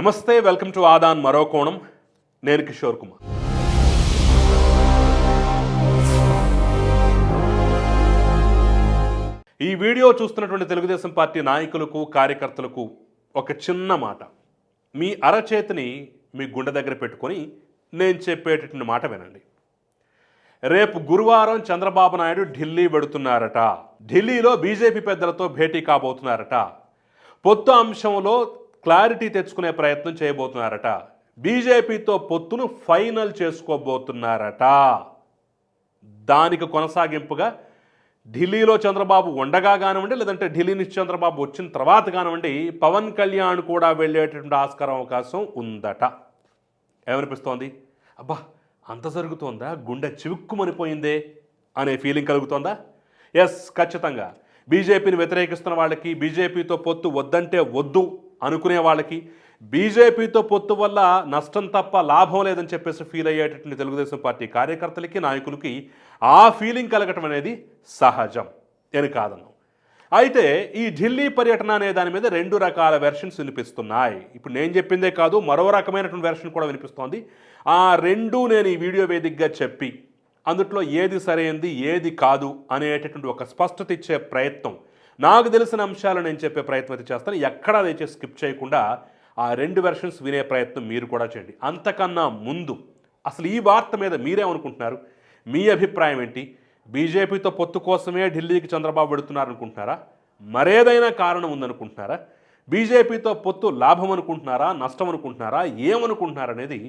నమస్తే welcome to Aadan మరో కోణం. నేను కిషోర్ కుమార్. ఈ వీడియో చూస్తున్నటువంటి తెలుగుదేశం పార్టీ నాయకులకు కార్యకర్తలకు ఒక చిన్న మాట. మీ అరచేతిని మీ గుండె దగ్గర పెట్టుకొని నేను చెప్పేటటువంటి మాట వినండి. రేపు గురువారం చంద్రబాబు నాయుడు ఢిల్లీ వెడుతున్నారట. ఢిల్లీలో బీజేపీ పెద్దలతో భేటీ కాబోతున్నారట. పొత్తు అంశంలో క్లారిటీ తెచ్చుకునే ప్రయత్నం చేయబోతున్నారట. బీజేపీతో పొత్తును ఫైనల్ చేసుకోబోతున్నారట. దానికి కొనసాగింపుగా ఢిల్లీలో చంద్రబాబు ఉండగా కానివ్వండి లేదంటే ఢిల్లీ నుంచి చంద్రబాబు వచ్చిన తర్వాత కానివ్వండి పవన్ కళ్యాణ్ కూడా వెళ్ళేటటువంటి ఆస్కారం అవకాశం ఉందట. ఏమనిపిస్తోంది? అబ్బా అంత జరుగుతోందా? గుండె చివుక్కుమనిపోయిందే అనే ఫీలింగ్ కలుగుతోందా? ఎస్ ఖచ్చితంగా. బీజేపీని వ్యతిరేకిస్తున్న వాళ్ళకి బీజేపీతో పొత్తు వద్దంటే వద్దు. అనుకునే వాళ్ళకి బీజేపీతో పొత్తు వల్ల నష్టం తప్ప లాభం లేదని చెప్పేసి ఫీల్ అయ్యేటటువంటి తెలుగుదేశం పార్టీ కార్యకర్తలకి నాయకులకి ఆ ఫీలింగ్ కలగటం అనేది సహజం. అని కాదను అయితే ఈ ఢిల్లీ పర్యటన అనే దాని మీద రెండు రకాల వెర్షన్స్ వినిపిస్తున్నాయి. ఇప్పుడు నేను చెప్పిందే కాదు మరో రకమైనటువంటి వెర్షన్ కూడా వినిపిస్తోంది. ఆ రెండు నేను ఈ వీడియో వేదికగా చెప్పి అందుట్లో ఏది సరైనది ఏది కాదు అనేటటువంటి ఒక స్పష్టత ఇచ్చే ప్రయత్నం నాకు తెలిసిన అంశాలు నేను చెప్పే ప్రయత్నం అయితే చేస్తాను. ఎక్కడా దయచేసి స్కిప్ చేయకుండా ఆ రెండు వెర్షన్స్ వినే ప్రయత్నం మీరు కూడా చేయండి. అంతకన్నా ముందు అసలు ఈ వార్త మీద మీరేమనుకుంటున్నారు? మీ అభిప్రాయం ఏంటి? బీజేపీతో పొత్తు కోసమే ఢిల్లీకి చంద్రబాబు వెడుతున్నారు అనుకుంటున్నారా మరేదైనా కారణం ఉందనుకుంటున్నారా? బీజేపీతో పొత్తు లాభం అనుకుంటున్నారా నష్టం అనుకుంటున్నారా ఏమనుకుంటున్నారా అనేది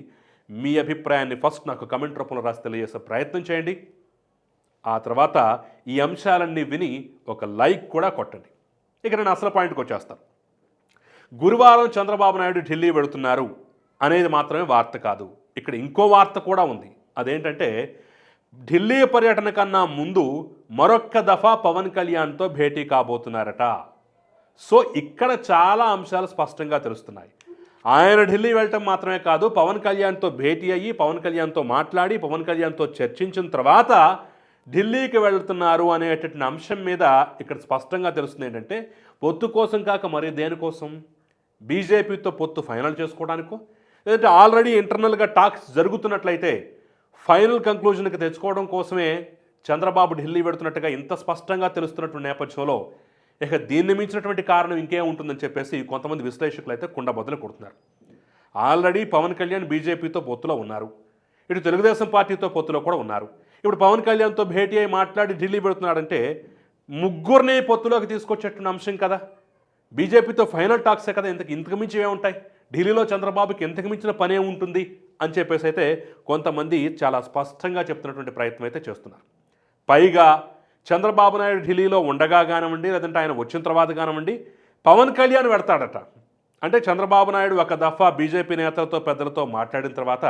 మీ అభిప్రాయాన్ని ఫస్ట్ నాకు కమెంట్ రూపంలో రాసి తెలియజేసే ప్రయత్నం చేయండి. ఆ తర్వాత ఈ అంశాలన్నీ విని ఒక లైక్ కూడా కొట్టండి. ఇక నేను అసలు పాయింట్కి వచ్చేస్తాను. గురువారం చంద్రబాబు నాయుడు ఢిల్లీ వెళుతున్నారు అనేది మాత్రమే వార్త కాదు. ఇక్కడ ఇంకో వార్త కూడా ఉంది. అదేంటంటే ఢిల్లీ పర్యటన కన్నా ముందు మరొక్క దఫా పవన్ కళ్యాణ్తో భేటీ కాబోతున్నారట. సో ఇక్కడ చాలా అంశాలు స్పష్టంగా తెలుస్తున్నాయి. ఆయన ఢిల్లీ వెళ్ళటం మాత్రమే కాదు పవన్ కళ్యాణ్తో భేటీ అయ్యి పవన్ కళ్యాణ్తో మాట్లాడి పవన్ కళ్యాణ్తో చర్చించిన తర్వాత ఢిల్లీకి వెళుతున్నారు అనేటటువంటి అంశం మీద ఇక్కడ స్పష్టంగా తెలుస్తుంది ఏంటంటే పొత్తు కోసం కాక మరి దేనికోసం బీజేపీతో పొత్తు ఫైనల్ చేసుకోవడానికో? లేదంటే ఆల్రెడీ ఇంటర్నల్గా టాక్స్ జరుగుతున్నట్లయితే ఫైనల్ కంక్లూజన్కి తెచ్చుకోవడం కోసమే చంద్రబాబు ఢిల్లీ పెడుతున్నట్టుగా ఇంత స్పష్టంగా తెలుస్తున్నటువంటి నేపథ్యంలో ఇక దీన్ని మించినటువంటి కారణం ఇంకేం ఉంటుందని చెప్పేసి కొంతమంది విశ్లేషకులు అయితే కుండ బదులు కొడుతున్నారు. ఆల్రెడీ పవన్ కళ్యాణ్ బీజేపీతో పొత్తులో ఉన్నారు. ఇటు తెలుగుదేశం పార్టీతో పొత్తులో కూడా ఉన్నారు. ఇప్పుడు పవన్ కళ్యాణ్తో భేటీ అయి మాట్లాడి ఢిల్లీ పెడుతున్నాడంటే ముగ్గురిని పొత్తులోకి తీసుకొచ్చేటువంటి అంశం కదా. బీజేపీతో ఫైనల్ టాక్సే కదా. ఇంతకు ఇంతకు మించి ఏముంటాయి ఢిల్లీలో చంద్రబాబుకి ఇంతకు మించిన పనే ఉంటుంది అని చెప్పేసి అయితే కొంతమంది చాలా స్పష్టంగా చెప్తున్నటువంటి ప్రయత్నం అయితే చేస్తున్నారు. పైగా చంద్రబాబు నాయుడు ఢిల్లీలో ఉండగా కానివ్వండి లేదంటే ఆయన వచ్చిన తర్వాత కానివ్వండి పవన్ కళ్యాణ్ పెడతాడట అంటే చంద్రబాబు నాయుడు ఒక దఫా బీజేపీ నేతలతో పెద్దలతో మాట్లాడిన తర్వాత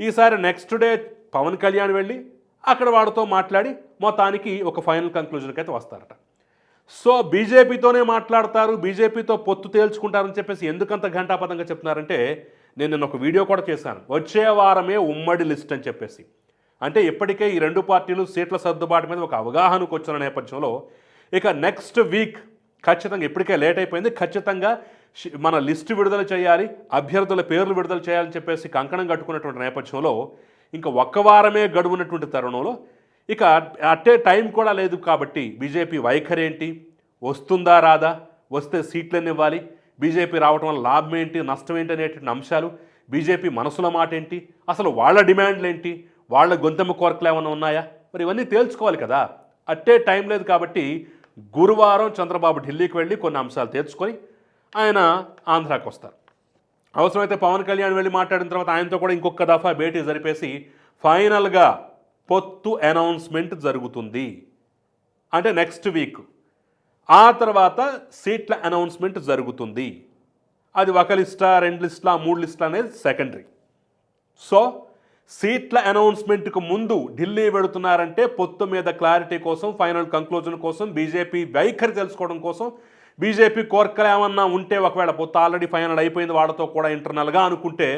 ఈసారి నెక్స్ట్ డే పవన్ కళ్యాణ్ వెళ్ళి అక్కడ వాడితో మాట్లాడి మొత్తానికి ఒక ఫైనల్ కంక్లూజన్కి అయితే వస్తారట. సో బీజేపీతోనే మాట్లాడతారు బీజేపీతో పొత్తు తేల్చుకుంటారని చెప్పేసి ఎందుకంత ఘంటాపదంగా చెప్తున్నారంటే నేను నిన్న ఒక వీడియో కూడా చేశాను. వచ్చే వారమే ఉమ్మడి లిస్ట్ అని చెప్పేసి. అంటే ఇప్పటికే ఈ రెండు పార్టీలు సీట్ల సర్దుబాటు మీద ఒక అవగాహనకు వచ్చిన నేపథ్యంలో ఇక నెక్స్ట్ వీక్ ఖచ్చితంగా ఇప్పటికే లేట్ అయిపోయింది. ఖచ్చితంగా మన లిస్టు విడుదల చేయాలి అభ్యర్థుల పేర్లు విడుదల చేయాలని చెప్పేసి కంకణం కట్టుకున్నటువంటి నేపథ్యంలో ఇంకా ఒక్క వారమే గడువున్నటువంటి తరుణంలో ఇక అట్టే టైం కూడా లేదు కాబట్టి బీజేపీ వైఖరి ఏంటి? వస్తుందా రాదా? వస్తే సీట్లను ఇవ్వాలి బీజేపీ రావటం వల్ల లాభం ఏంటి? నష్టం ఏంటి అనేటువంటి అంశాలు బీజేపీ మనసుల మాట ఏంటి? అసలు వాళ్ళ డిమాండ్లు ఏంటి? వాళ్ళ గొంతెమ్మ కోరికలు ఏమైనా ఉన్నాయా? మరి ఇవన్నీ తేల్చుకోవాలి కదా. అట్టే టైం లేదు కాబట్టి గురువారం చంద్రబాబు ఢిల్లీకి వెళ్ళి కొన్ని అంశాలు తెచ్చుకొని ఆయన ఆంధ్రాకి వస్తారు అవసరమైతే పవన్ కళ్యాణ్ వెళ్ళి మాట్లాడిన తర్వాత ఆయనతో కూడా ఇంకొక దఫా భేటీ జరిపేసి ఫైనల్గా పొత్తు అనౌన్స్మెంట్ జరుగుతుంది. అంటే నెక్స్ట్ వీక్. ఆ తర్వాత సీట్ల అనౌన్స్మెంట్ జరుగుతుంది. అది ఒక లిస్టా రెండు లిస్ట్లా మూడు లిస్టులా అనేది సెకండరీ. సో సీట్ల అనౌన్స్మెంట్కు ముందు ఢిల్లీ పెడుతున్నారంటే పొత్తు మీద క్లారిటీ కోసం ఫైనల్ కంక్లూజన్ కోసం బీజేపీ వైఖరి తెలుసుకోవడం కోసం బీజేపీ కోరికలు ఏమన్నా ఉంటే ఒకవేళ పొత్తు ఆల్రెడీ ఫైనల్ అయిపోయింది వాళ్ళతో కూడా ఇంటర్నల్గా అనుకుంటే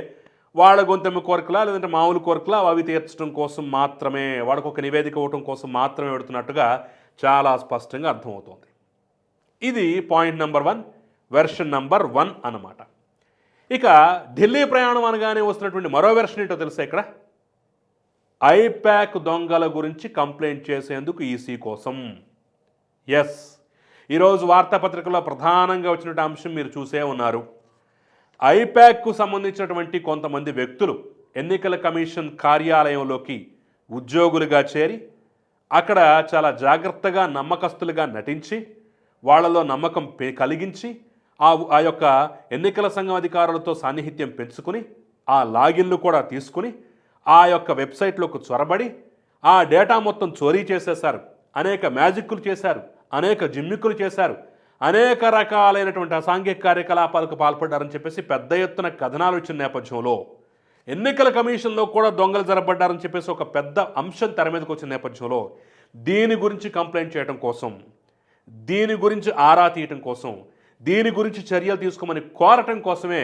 వాళ్ళ గొంతెమ్మ కోరికలా లేదంటే మామూలు కోరికలా అవి తీర్చడం కోసం మాత్రమే వాడికి ఒక నివేదిక ఇవ్వడం కోసం మాత్రమే పెడుతున్నట్టుగా చాలా స్పష్టంగా అర్థమవుతోంది. ఇది point number one version number one అన్నమాట. ఇక ఢిల్లీ ప్రయాణం అనగానే వస్తున్నటువంటి మరో వెర్షన్ ఏంటో తెలుసా ఇక్కడ? ఐప్యాక్ దొంగల గురించి కంప్లైంట్ చేసేందుకు ఈసీ కోసం. ఎస్ ఈరోజు వార్తాపత్రికలో ప్రధానంగా వచ్చినటువంటి అంశం మీరు చూసే ఉన్నారు. ఐప్యాక్కు సంబంధించినటువంటి కొంతమంది వ్యక్తులు ఎన్నికల కమిషన్ కార్యాలయంలోకి ఉద్యోగులుగా చేరి అక్కడ చాలా జాగ్రత్తగా నమ్మకస్తులుగా నటించి వాళ్ళలో నమ్మకం పె- కలిగించి ఆ ఆ యొక్క ఎన్నికల సంఘం అధికారులతో సాన్నిహిత్యం పెంచుకుని ఆ లాగిన్లు కూడా తీసుకుని ఆ యొక్క వెబ్సైట్లోకి చొరబడి ఆ డేటా మొత్తం చోరీ చేసేశారు. అనేక మ్యాజిక్లు చేశారు. అనేక జిమ్మిక్కులు చేశారు. అనేక రకాలైనటువంటి అసాంఘిక కార్యకలాపాలకు పాల్పడ్డారని చెప్పేసి పెద్ద ఎత్తున కథనాలు వచ్చిన నేపథ్యంలో ఎన్నికల కమిషన్లో కూడా దొంగలు జరపడ్డారని చెప్పేసి ఒక పెద్ద అంశం తెర మీదకి వచ్చిన నేపథ్యంలో దీని గురించి కంప్లైంట్ చేయడం కోసం దీని గురించి ఆరా తీయటం కోసం దీని గురించి చర్యలు తీసుకోమని కోరటం కోసమే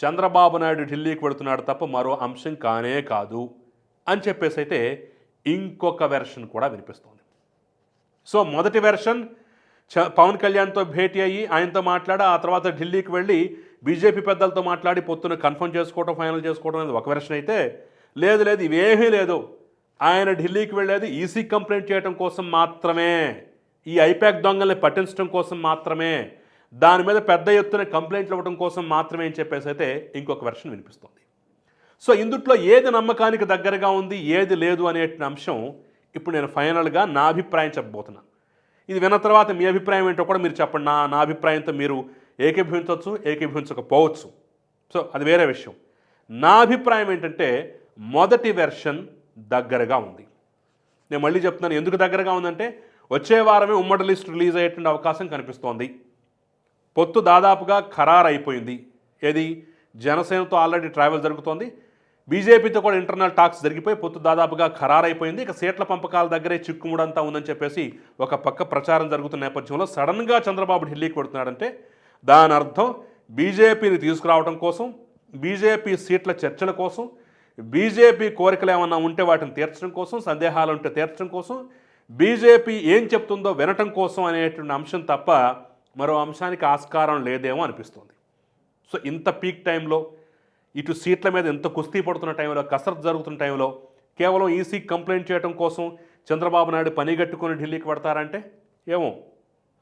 చంద్రబాబు నాయుడు ఢిల్లీకి వెళుతున్నాడు తప్ప మరో అంశం కానే కాదు అని చెప్పేసి అయితే ఇంకొక వెర్షన్ కూడా వినిపిస్తోంది. సో మొదటి వెర్షన్ చ పవన్ కళ్యాణ్తో భేటీ అయ్యి ఆయనతో మాట్లాడి ఆ తర్వాత ఢిల్లీకి వెళ్ళి బీజేపీ పెద్దలతో మాట్లాడి పొత్తున కన్ఫర్మ్ చేసుకోవడం ఫైనల్ చేసుకోవడం అనేది ఒక వెర్షన్ అయితే లేదు లేదు ఇవేమీ లేదు. ఆయన ఢిల్లీకి వెళ్ళేది ఈసీ కంప్లైంట్ చేయడం కోసం మాత్రమే. ఈ ఐపాక్ దొంగల్ని పట్టించడం కోసం మాత్రమే. దాని మీద పెద్ద ఎత్తున కంప్లైంట్లు ఇవ్వడం కోసం మాత్రమే అని చెప్పేసి అయితే ఇంకొక వెర్షన్ వినిపిస్తుంది. సో ఇందుట్లో ఏది నమ్మకానికి దగ్గరగా ఉంది ఏది లేదు అనే అంశం ఇప్పుడు నేను ఫైనల్గా నా అభిప్రాయం చెప్పబోతున్నాను ఇది విన్న తర్వాత మీ అభిప్రాయం ఏంటో కూడా మీరు చెప్పండి. నా నా అభిప్రాయంతో మీరు ఏకీభవించవచ్చు ఏకీభవించకపోవచ్చు. సో అది వేరే విషయం. నా అభిప్రాయం ఏంటంటే మొదటి వెర్షన్ దగ్గరగా ఉంది. నేను మళ్ళీ చెప్తున్నాను ఎందుకు దగ్గరగా ఉందంటే వచ్చే వారమే ఉమ్మడి లిస్ట్ రిలీజ్ అయ్యేటువంటి అవకాశం కనిపిస్తోంది. పొత్తు దాదాపుగా ఖరారు అయిపోయింది ఏది? జనసేనతో ఆల్రెడీ ట్రావెల్ జరుగుతోంది. బీజేపీతో కూడా ఇంటర్నల్ టాక్స్ జరిగిపోయి పొత్తు దాదాపుగా ఖరారైపోయింది. ఇక సీట్ల పంపకాల దగ్గరే చిక్కుముడంతా ఉందని చెప్పేసి ఒక పక్క ప్రచారం జరుగుతున్న నేపథ్యంలో సడన్గా చంద్రబాబు ఢిల్లీకి పెడుతున్నాడంటే దాని అర్థం బీజేపీని తీసుకురావడం కోసం బీజేపీ సీట్ల చర్చల కోసం బీజేపీ కోరికలు ఏమన్నా ఉంటే వాటిని తీర్చడం కోసం సందేహాలు ఉంటే తీర్చడం కోసం బీజేపీ ఏం చెప్తుందో వినటం కోసం అనేటువంటి అంశం తప్ప మరో అంశానికి ఆస్కారం లేదేమో అనిపిస్తుంది. సో ఇంత పీక్ టైంలో ఇటు సీట్ల మీద ఎంత కుస్తీ పడుతున్న టైంలో కసరత్తు జరుగుతున్న టైంలో కేవలం ఈసీ కంప్లైంట్ చేయడం కోసం చంద్రబాబు నాయుడు పనిగట్టుకొని ఢిల్లీకి పడతారంటే ఏమో.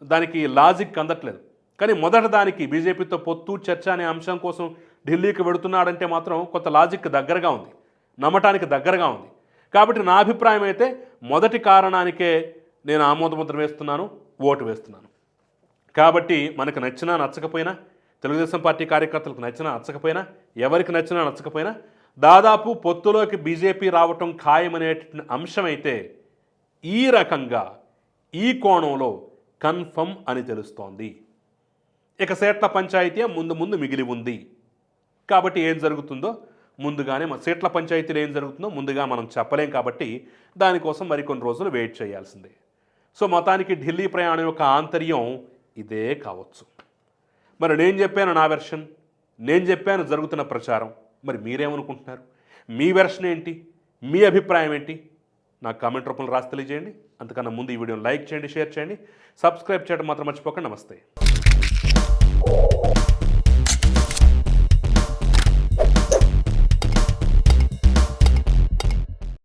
దానికి లాజిక్ అందట్లేదు. కానీ మొదట దానికి బీజేపీతో పొత్తు చర్చ అనే అంశం కోసం ఢిల్లీకి వెడుతున్నాడంటే మాత్రం కొంత లాజిక్ దగ్గరగా ఉంది. నమ్మటానికి దగ్గరగా ఉంది. కాబట్టి నా అభిప్రాయం అయితే మొదటి కారణానికే నేను ఆమోదముద్ర వేస్తున్నాను ఓటు వేస్తున్నాను. కాబట్టి మనకు నచ్చినా నచ్చకపోయినా తెలుగుదేశం పార్టీ కార్యకర్తలకు నచ్చినా నచ్చకపోయినా ఎవరికి నచ్చినా నచ్చకపోయినా దాదాపు పొత్తులోకి బీజేపీ రావటం ఖాయమనే అంశం అయితే ఈ రకంగా ఈ కోణంలో కన్ఫర్మ్ అని తెలుస్తోంది. ఇక సీట్ల పంచాయతీ ముందు ముందు మిగిలి ఉంది. కాబట్టి ఏం జరుగుతుందో ముందుగానే మన సీట్ల పంచాయతీలో ఏం జరుగుతుందో ముందుగా మనం చెప్పలేం కాబట్టి దానికోసం మరికొన్ని రోజులు వెయిట్ చేయాల్సిందే. సో మొత్తానికి ఢిల్లీ ప్రయాణం యొక్క ఆంతర్యం ఇదే కావచ్చు. మరి నేను చెప్పాను నా వెర్షన్. నేను చెప్పాను జరుగుతున్న ప్రచారం. మరి మీరేమనుకుంటున్నారు? మీ వెర్షన్ ఏంటి? మీ అభిప్రాయం ఏంటి? నాకు కామెంట్ రూపంలో రాసి తెలియజేయండి. అంతకన్నా ముందు ఈ వీడియోని లైక్ చేయండి షేర్ చేయండి. సబ్స్క్రైబ్ చేయడం మాత్రం మర్చిపోకండి. నమస్తే.